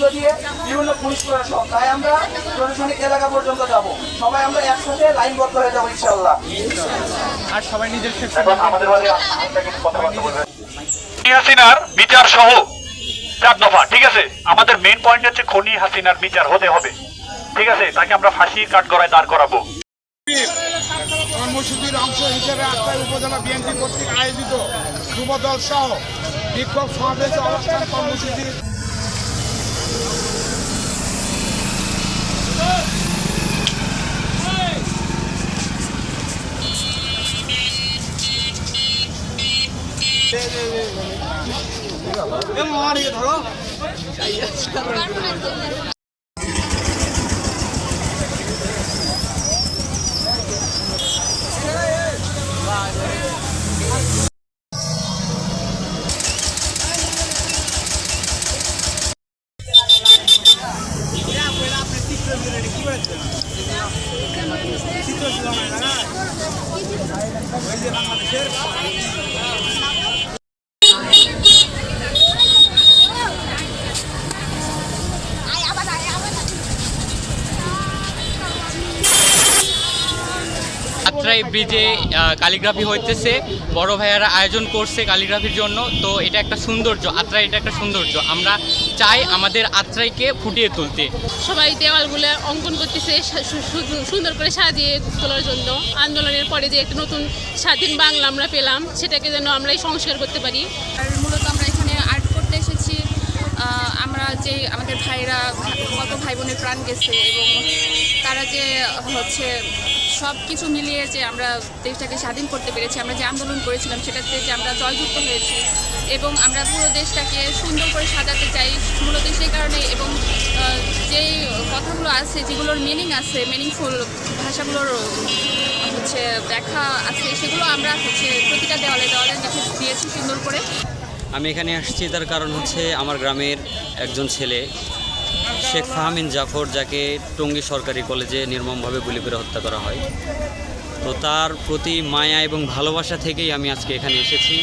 দিয়ে বিভিন্ন পুলিশ প্রশাসন। তাই আমরা প্রশাসনিক এলাকা পর্যন্ত যাব। সবাই আমরা একসাথে লাইনবদ্ধ হয়ে যাব ইনশাল্লাহ আর সবাই নিজের হাসিনার বিচার সহ চার দফা ঠিক আছে? আমাদের মেইন পয়েন্ট হচ্ছে খনি হাসিনার বিচার হতে হবে। ঠিক আছে? তাকে আমরা ফাঁসি কাঠগড়ায় দাঁড় করাবো। কর্মসূচির অংশ হিসেবে আত্মাই উপজেলা বিএনপি কর্তৃক আয়োজিত যুবদল সহ বিক্ষোভ সমাবেশ ও অবস্থান আত্রাই ব্রিজে কালিগ্রাফি হইতেছে। বড় ভাইয়ারা আয়োজন করছে কালিগ্রাফির জন্য। তো এটা একটা সৌন্দর্য আত্রাই এটা একটা সৌন্দর্য। আমরা চাই আমাদের আত্রাইকে ফুটিয়ে তুলতে। সবাই দেওয়ালগুলো অঙ্কন করতেছে সুন্দর করে সাজিয়ে তোলার জন্য। আন্দোলনের পরে যে একটা নতুন স্বাধীন বাংলা আমরা পেলাম সেটাকে যেন আমরা এই সংস্কার করতে পারি। আর মূলত আমরা এখানে আর্ট করতে এসেছি। আমরা যে আমাদের ভাইরা কত ভাই বোনের প্রাণ গেছে এবং তারা যে হচ্ছে সব কিছু মিলিয়ে যে আমরা দেশটাকে স্বাধীন করতে পেরেছি, আমরা যে আন্দোলন করেছিলাম সেটাতে যে আমরা জয়যুক্ত হয়েছি এবং আমরা পুরো দেশটাকে সুন্দর করে সাজাতে চাই মূলত সেই কারণে এবং যেই কথাগুলো আছে, যেগুলোর মিনিং আছে মিনিংফুল ভাষাগুলোর, হচ্ছে ব্যাখ্যা আছে, সেগুলো আমরা হচ্ছে প্রতিটা দেওয়ালে দেওয়ালে লিখে দিয়েছি সুন্দর করে। আমি এখানে আসছি তার কারণ হচ্ছে আমার গ্রামের একজন ছেলে শেখ ফাহমিন জাফর, যাকে টঙ্গী সরকারি কলেজে নির্মমভাবে গুলি করে হত্যা করা হয়। তো তার প্রতি মায়া এবং ভালোবাসা থেকেই আমি আজকে এখানে এসেছি।